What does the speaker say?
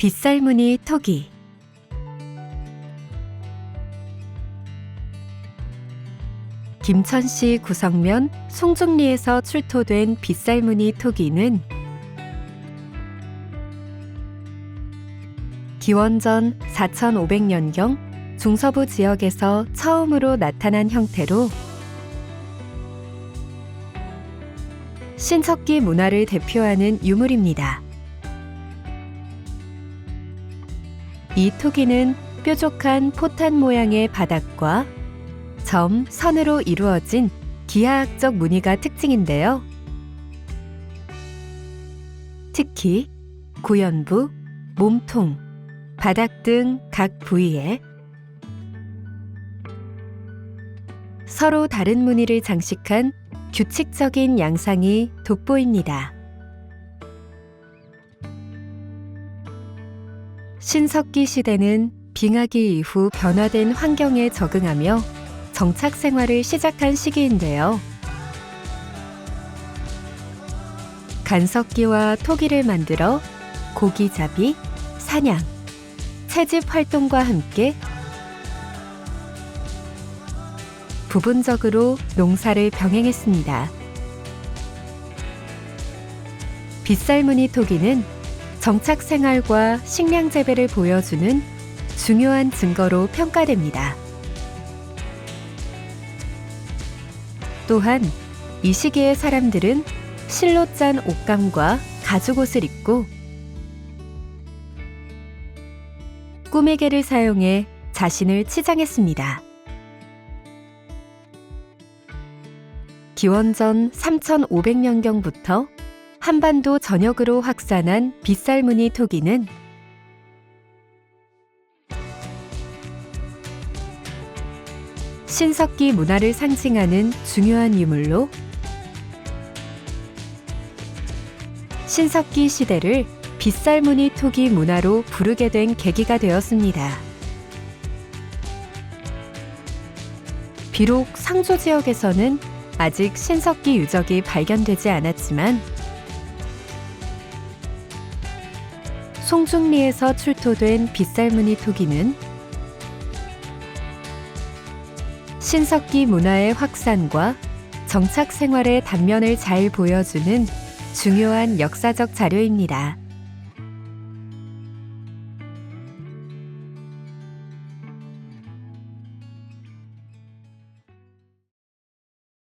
빗살무늬 토기 김천시 구성면 송중리에서 출토된 빗살무늬 토기는 기원전 4500년경 중서부 지역에서 처음으로 나타난 형태로 신석기 문화를 대표하는 유물입니다. 이 토기는 뾰족한 포탄 모양의 바닥과 점, 선으로 이루어진 기하학적 무늬가 특징인데요. 특히 구연부, 몸통, 바닥 등 각 부위에 서로 다른 무늬를 장식한 규칙적인 양상이 돋보입니다. 신석기 시대는 빙하기 이후 변화된 환경에 적응하며 정착 생활을 시작한 시기인데요. 간석기와 토기를 만들어 고기잡이, 사냥, 채집 활동과 함께 부분적으로 농사를 병행했습니다. 빗살무늬 토기는 정착 생활과 식량 재배를 보여주는 중요한 증거로 평가됩니다. 또한 이 시기의 사람들은 실로 짠 옷감과 가죽옷을 입고 꾸미개를 사용해 자신을 치장했습니다. 기원전 3500년경부터 한반도 전역으로 확산한 빗살무늬 토기는 신석기 문화를 상징하는 중요한 유물로 신석기 시대를 빗살무늬 토기 문화로 부르게 된 계기가 되었습니다. 비록 상조 지역에서는 아직 신석기 유적이 발견되지 않았지만 송중리에서 출토된 빗살무늬 토기는 신석기 문화의 확산과 정착 생활의 단면을 잘 보여주는 중요한 역사적 자료입니다.